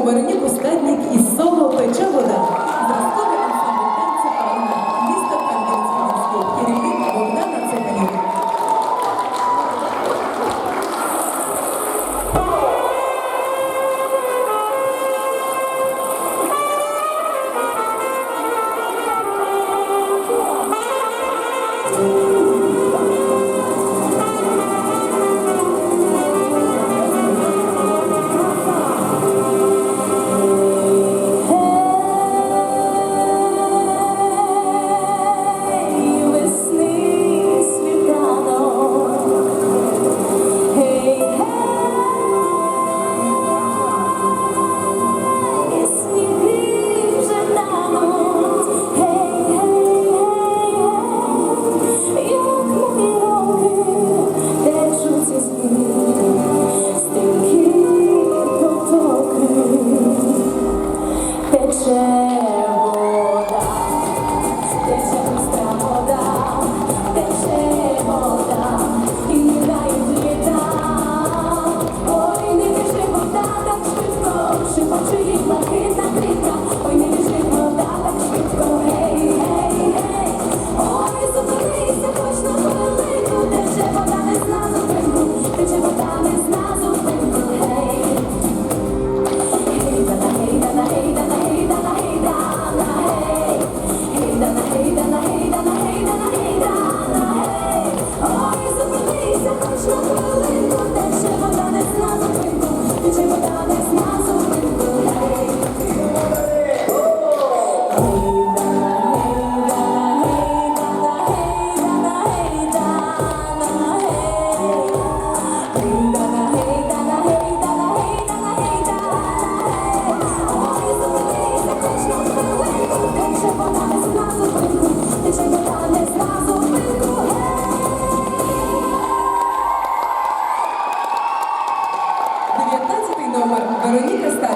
Вероніку Стаднік гей, Вероніка Стар.